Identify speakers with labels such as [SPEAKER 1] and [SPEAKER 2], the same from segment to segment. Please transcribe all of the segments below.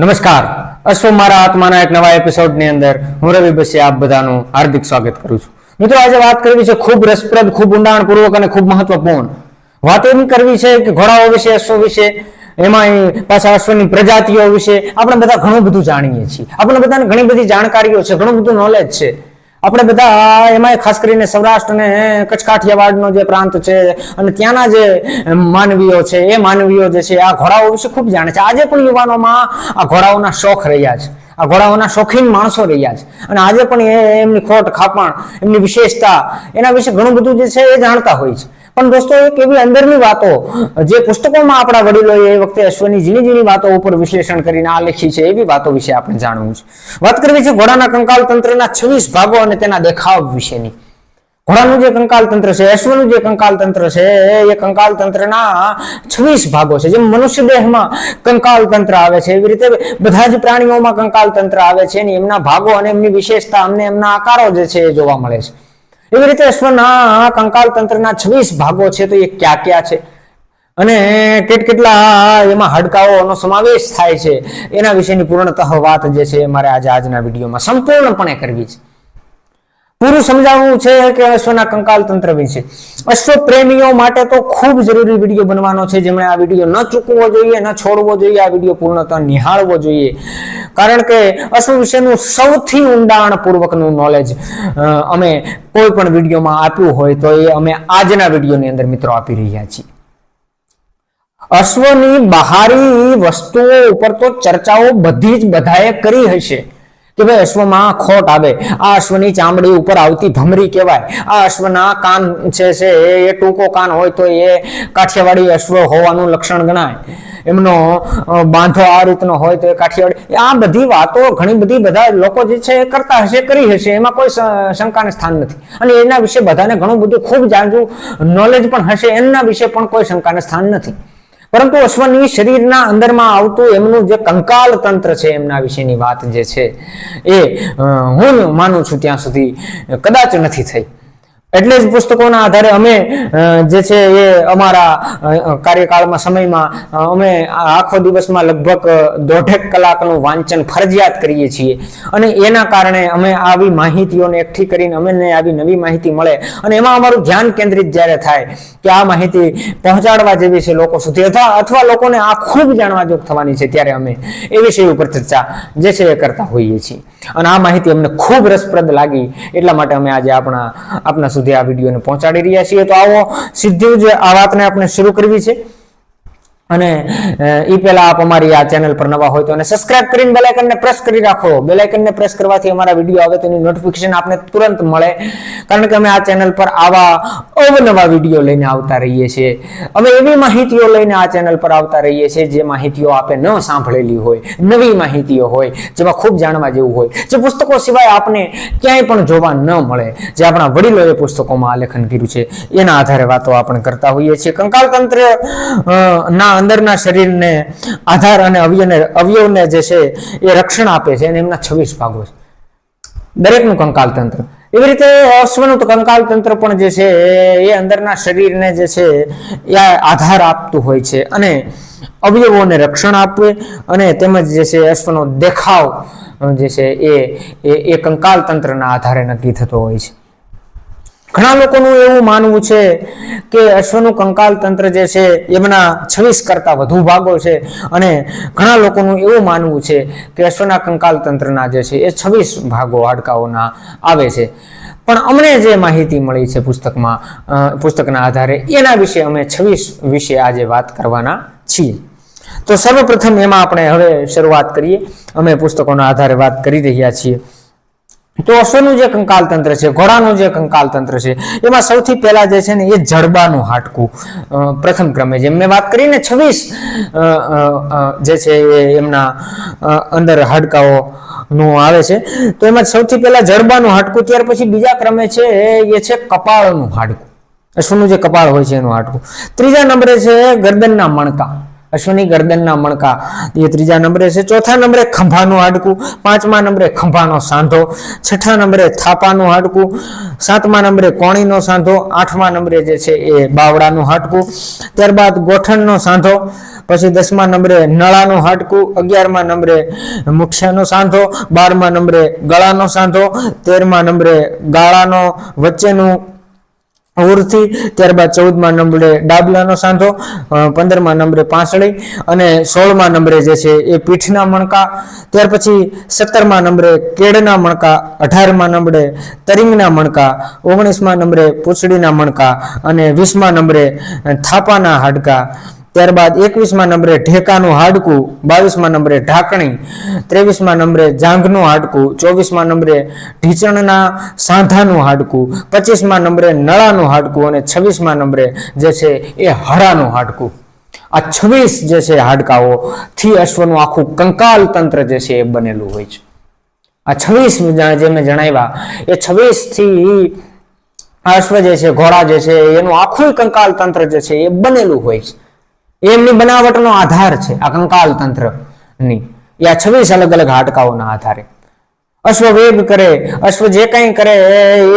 [SPEAKER 1] નમસ્કાર. અશ્વ મારા આત્માના એક નવા એપિસોડની અંદર હું રવિ બસે આપ બધાનું હાર્દિક સ્વાગત કરું છું. મિત્રો, આજે વાત કરવી છે ખૂબ રસપ્રદ, ખૂબ ઊંડાણપૂર્વક અને ખૂબ મહત્વપૂર્ણ વાત એમ કરવી છે કે ઘોડાઓ વિશે, અશ્વ વિશે, એમાં પાછા અશ્વની પ્રજાતિઓ વિશે આપણે બધા ઘણું બધું જાણીએ છીએ. આપણે બધાને ઘણી બધી જાણકારીઓ છે, ઘણું બધું નોલેજ છે. આપણે બધા એમાં ખાસ કરીને સૌરાષ્ટ્ર અને કચ્છ કાઠિયાવાડનો જે પ્રાંત છે અને ત્યાંના જે માનવીઓ છે, એ માનવીઓ જે છે, આ ઘોડાઓ વિશે ખૂબ જાણે છે. આજે પણ યુવાનોમાં આ ઘોડાઓના શોખ રહ્યા છે. આ ઘોડાઓના શોખીન માણસો રહ્યા છે. અને આજે પણ એ એમની ખોટ, ખાપણ, એમની વિશેષતા, એના વિશે ઘણું બધું જે છે એ જાણતા હોય છે. પણ દોસ્તો, એક એવી અંદરની વાતો, જે પુસ્તકોમાં આપણા વડીલો એ વખતે અશ્વની ઝીણી ઝીણી વાતો ઉપર વિશ્લેષણ કરીને આ લખી છે, એવી વાતો વિશે આપણે જાણવું છે. વાત કરવી છે ઘોડાના કંકાલ તંત્રના છવ્વીસ ભાગો અને તેના દેખાવ વિશેની. ઘોડાનું જે કંકાલ તંત્ર છે, અશ્વનું જે કંકાલ તંત્ર છે, એ કંકાલ તંત્રના છવ્વીસ ભાગો છે. જેમ મનુષ્ય દેહમાં કંકાલ તંત્ર આવે છે, એવી રીતે બધા જ પ્રાણીઓમાં કંકાલ તંત્ર આવે છે એમના ભાગો અને એમની વિશેષતા, અમને એમના આકારો જે છે એ જોવા મળે છે. એવી રીતે અશ્વના કંકાલ તંત્રના છવ્વીસ ભાગો છે તો એ ક્યાં ક્યાં છે? અને કેટ કેટલા એમાં હાડકાઓનો સમાવેશ થાય છે? એના વિશેની પૂર્ણતઃ વાત જે છે મારે આજે આજના વિડીયોમાં સંપૂર્ણપણે કરવી છે. પૂરું સમજાવવું છે કે અશ્વના કંકાલ તંત્ર વિશે. અશ્વ પ્રેમીઓ માટે તો ખૂબ જરૂરી વીડિયો બનવાનો છે. જેમણે આ વીડિયો ન ચૂકવો જોઈએ, ન છોડવો જોઈએ, આ વીડિયો પૂર્ણતઃ નિહાળવો જોઈએ. કારણ કે અશ્વ વિશેનું સૌથી ઊંડાણપૂર્વકનું નોલેજ અમે કોઈ પણ વિડીયોમાં આપ્યું હોય તો એ અમે આજના વિડીયોની અંદર મિત્રો આપી રહ્યા છીએ. અશ્વની બહારી વસ્તુઓ ઉપર તો ચર્ચાઓ બધી જ બધાએ કરી હશે. કે ભાઈ અશ્વમાં ખોટ આવે, આ અશ્વની ચામડી ઉપર આવતી ભમરી કહેવાય, આ અશ્વના કાન છે છે, એ ટૂંકો કાન હોય તો એ કાઠિયાવાડી અશ્વ હોવાનું લક્ષણ ગણાય. એમનો બાંધો આ રીતનો હોય તો એ કાઠિયાવાડી, આ બધી વાતો ઘણી બધી બધા લોકો જે છે એ કરતા હશે, કરી હશે, એમાં કોઈ શંકાને સ્થાન નથી. અને એના વિશે બધાને ઘણું બધું ખૂબ જાજુ નોલેજ પણ હશે, એમના વિશે પણ કોઈ શંકાને સ્થાન નથી. પરંતુ અશ્વની શરીરના અંદરમાં આવતું એમનું જે કંકાલ તંત્ર છે, એમના વિશેની વાત જે છે એ હું માનું છું ત્યાં સુધી કદાચ નથી થઈ. એટલે જ પુસ્તકોના આધારે અમે જે છે એ અમારા કાર્યકાળમાં સમયમાં અમે આખો દિવસમાં લગભગ દોઢેક કલાકનું વાંચન ફરજિયાત કરીએ છીએ. અને એના કારણે અમે આવી માહિતીઓને એકઠી કરીને અમને આવી નવી માહિતી મળે. અને એમાં અમારું ધ્યાન કેન્દ્રિત જ્યારે થાય, કે આ માહિતી પહોંચાડવા જેવી છે લોકો સુધી, અથવા અથવા લોકોને આ ખૂબ જાણવા જોગ થવાની છે ત્યારે અમે એ વિષય ઉપર ચર્ચા જે છે એ કરતા હોઈએ છીએ. અને આ માહિતી અમને ખૂબ રસપ્રદ લાગી, એટલા માટે અમે આજે આપણા, આપના સુધી આ વિડીયોને પહોંચાડી રહ્યા છીએ. તો આવો, સીધું જ આ વાતને આપણે શરૂ કરવી છે. અને એ પહેલા આપ અમારી આ ચેનલ પર નવા હોય તો સબસ્ક્રાઇબ કરીને બેલ પ્રેસ કરી રાખો. બેલ પ્રેસ કરવાથી અમારા વીડિયો આવે તેની નોટિફિકેશન આપને તુરંત મળે. કારણ કે અમે આ ચેનલ પર આવા અવનવા વીડિયો લઈને આવતા રહીએ છીએ. અમે એવી માહિતીઓ લઈને આ ચેનલ પર આવતા રહીએ છીએ જે માહિતીઓ આપે ન સાંભળેલી હોય, નવી માહિતીઓ હોય, જેમાં ખૂબ જાણવા જેવું હોય, જે પુસ્તકો સિવાય આપને ક્યાંય પણ જોવા ન મળે. જે આપણા વડીલોએ પુસ્તકોમાં આલેખન કર્યું છે. એના આધારે વાતો આપણે કરતા હોઈએ છીએ. કંકાલતંત્ર ના અંદરના શરીરને આધાર અને અવયવને અવયવને જે છે એ રક્ષણ આપે છે અને એમના છવ્વીસ ભાગો છે. દરેકનું કંકાલ તંત્ર. એવી રીતે અશ્વનું કંકાલ તંત્ર પણ જે છે એ અંદરના શરીરને જે છે એ આધાર આપતું હોય છે અને અવયવોને રક્ષણ આપે અને તેમજ જે છે અશ્વનો દેખાવ જે છે એ- એ કંકાલ તંત્રના આધારે નક્કી થતો હોય છે. ઘણા લોકોનું એવું માનવું છે કે અશ્વનું કંકાલ તંત્ર જે છે, એમના છવ્વીસ કરતા વધુ ભાગો છે. અને ઘણા લોકોનું એવું માનવું છે કે અશ્વના કંકાલ તંત્રના જે છે, એ છવ્વીસ ભાગો હાડકાઓના આવે છે. પણ અમને જે માહિતી મળી છે પુસ્તકમાં પુસ્તકના આધારે, એના વિશે અમે છવ્વીસ વિશે આજે વાત કરવાના છીએ. તો સર્વપ્રથમ એમાં આપણે હવે શરૂઆત કરીએ. અમે પુસ્તકોના આધારે વાત કરી રહ્યા છીએ. તો અશ્વનું જે કંકાલ તંત્ર છે, ઘોડાનું જે કંકાલ તંત્ર છે, એમાં સૌથી પહેલા જે છે ને એ જડબાનું હાડકું પ્રથમ ક્રમે જેમ મેં વાત કરીને છવ્વીસ જે છે એ એમના અંદર હાડકાઓ નું આવે છે, તો એમાં સૌથી પહેલા જડબાનું હાડકું, ત્યાર પછી બીજા ક્રમે છે એ છે કપાળનું હાડકું. અશ્વનું જે કપાળ હોય છે એનું હાડકું. ત્રીજા નંબરે છે ગરદનના મણકા. અશ્વની ગરદનના મણકા. એ ત્રીજા નંબરે છે, ચોથા નંબરે ખંભાનું હાડકું, પાંચમા નંબરે ખંભાનો સાંધો, છઠ્ઠા નંબરે થાપાનું હાડકું, સાતમા નંબરે કોણીનો સાંધો, આઠમા નંબરે જે છે એ બાવડાનું હાડકું, ત્યારબાદ ગોઠણનો સાંધો, પછી દસમા નંબરે નળાનું હાડકું, અગિયારમા નંબરે મુખ્યનો સાંધો, બારમા નંબરે ગળાનો સાંધો, તેરમા નંબરે ગાળાનો વચ્ચેનું ઉર્થી ત્યારબાદ ચૌદમા નંબરે ડાબલાનો સાંધો પંદરમાં નંબરે પાંસળી અને સોળમા નંબરે જે છે એ પીઠના મણકા, ત્યાર પછી સત્તરમા નંબરે કેળના મણકા, અઢારમા નંબરે તરીંગના મણકા, ઓગણીસમા નંબરે પૂછડીના મણકા અને વીસમા નંબરે થાપાના હાડકા. ત્યારબાદ એકવીસમા નંબરે ઢેકાનું હાડકું, બાવીસમા નંબરે ઢાંકણી, ત્રેવીસમા નંબરે જાંઘનું હાડકું, ચોવીસમા નંબરે ઢીચણના સાંધાનું હાડકું, પચીસમા નંબરે નળાનું હાડકું અને છવ્વીસમા નંબરે જે છે એ હરાનું હાડકું. આ છવ્વીસ જે છે હાડકાઓ, થી અશ્વનું આખું કંકાલ તંત્ર જે છે એ બનેલું હોય છે. આ છવ્વીસ જે મેં જણાવ્યા, એ છવ્વીસથી અશ્વ જે છે, ઘોડા જે છે, એનું આખું કંકાલ તંત્ર જે છે એ બનેલું હોય છે. એમની બનાવટનો આધાર છે, આ કંકાલ તંત્રની એ છવ્વીસ અલગ અલગ હાડકાઓના આધારે. અશ્વ વેગ કરે, અશ્વ જે કંઈ કરે,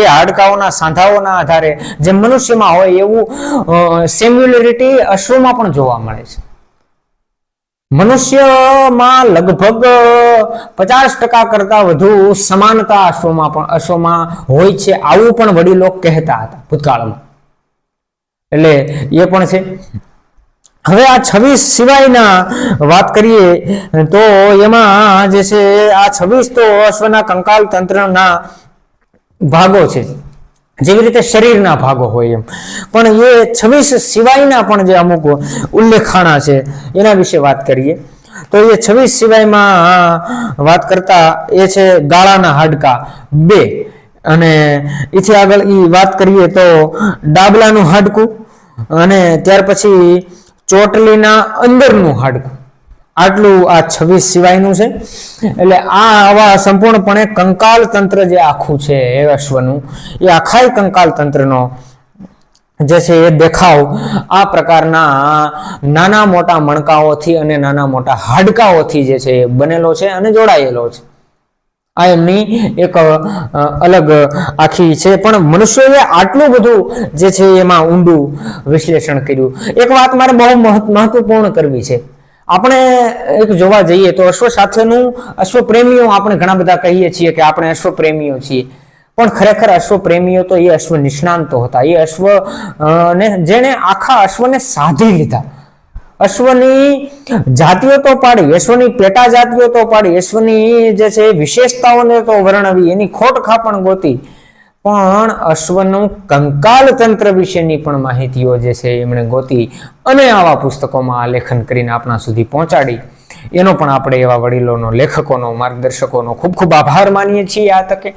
[SPEAKER 1] એ હાડકાઓના સાંધાઓના આધારે. જે મનુષ્યમાં હોય એવું સેમ્યુલરિટી અશ્વમાં પણ જોવા મળે છે. મનુષ્યમાં લગભગ પચાસ ટકા કરતા વધુ સમાનતા અશ્વમાં પણ, અશ્વમાં હોય છે, આવું પણ વડીલો કહેતા હતા ભૂતકાળમાં. એટલે એ પણ છે. હવે આ છવ્વીસ સિવાયના વાત કરીએ, તો એમાં જે છે, આ છવ્વીસ તો અશ્વના કંકાલ તંત્રના ભાગો છે. જેવી રીતે શરીરના ભાગો હોય એમ. પણ એ છવ્વીસ સિવાયના પણ જે અમુક ઉલ્લેખાણા છે, એના વિશે વાત કરીએ. તો એ છવ્વીસ સિવાયમાં વાત કરતા એ છે ગાળાના હાડકા બે. અને એથી આગળ એ વાત કરીએ તો ડાબલાનું હાડકું અને ત્યાર પછી ચોટલીના અંદરનું હાડકું. આટલું આ છવ્વીસ સિવાયનું છે. એટલે આ આવા સંપૂર્ણપણે કંકાલ તંત્ર જે આખું છે એ અશ્વનું, એ આખાય કંકાલ તંત્રનો જે છે એ દેખાવ આ પ્રકારના નાના મોટા મણકાઓથી અને નાના મોટા હાડકાઓથી જે છે એ બનેલો છે અને જોડાયેલો છે. આ એમની એક અલગ આખી છે. પણ મનુષ્યએ આટલું બધું જે છે એમાં ઊંડું વિશ્લેષણ કર્યું. એક વાત મારે બહુ મહત્વ- મહત્વપૂર્ણ કરવી છે. આપણે એક જોવા જઈએ તો અશ્વ સાથેનું અશ્વ પ્રેમીઓ આપણે ઘણા બધા કહીએ છીએ કે આપણે અશ્વ પ્રેમીઓ છીએ. પણ ખરેખર અશ્વ પ્રેમીઓ તો એ અશ્વ નિષ્ણાંતો હતા. એ અશ્વ ને જેણે આખા અશ્વને સાધી લીધા. અશ્વની જાતિઓ તો પાડી, અશ્વની પેટા જાતિઓ તો પાડી, અશ્વની જે છે વિશેષતાઓને તો વર્ણવી, એની ખોટ ખાપણ ગોતી. પણ અશ્વનું કંકાલ તંત્ર વિશેની પણ માહિતીઓ જે છે એમણે ગોતી અને આવા પુસ્તકોમાં આ લેખન કરીને આપણા સુધી પહોંચાડી. એનો પણ આપણે એવા વડીલોનો, લેખકોનો, માર્ગદર્શકોનો ખૂબ ખૂબ આભાર માનીએ છીએ આ તકે.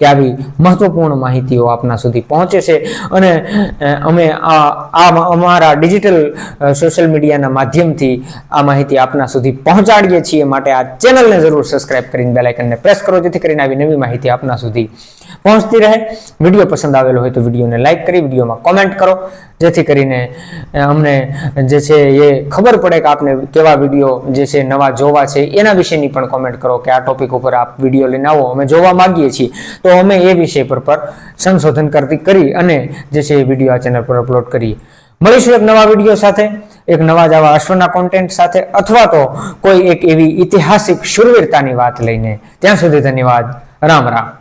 [SPEAKER 1] કે આવી મહત્વપૂર્ણ માહિતીઓ આપના સુધી પહોંચે છે. અને અમે આ અમારા ડિજિટલ સોશિયલ મીડિયાના માધ્યમથી આ માહિતી આપના સુધી પહોંચાડીએ છીએ માટે આ ચેનલને જરૂર સબસ્ક્રાઇબ કરીને બેલાઇકનને પ્રેસ કરો જેથી કરીને આવી નવી માહિતી આપના સુધી પહોંચતી રહે. વીડિયો પસંદ આવેલો હોય તો વિડીયોને લાઇક કરી, વિડીયોમાં કોમેન્ટ કરો. જેથી કરીને અમને જે છે એ ખબર પડે કે આપને કેવા વીડિયો જે છે નવા જોવા છે, એના વિશેની પણ કોમેન્ટ કરો કે આ ટોપિક ઉપર આપ વીડિયો લઈને આવો. અમે જોવા માગીએ છીએ. તો અમે એ વિષય પર પર સંશોધન કરતી કરી અને જે છે એ વીડિયો આ ચેનલ પર અપલોડ કરીએ મળીશું એક નવા વીડિયો સાથે, એક નવા જ આવા અશ્વના કોન્ટેન્ટ સાથે અથવા તો કોઈ એક એવી ઐતિહાસિક શુરવીરતાની વાત લઈને. ત્યાં સુધી ધન્યવાદ. રામ રામ.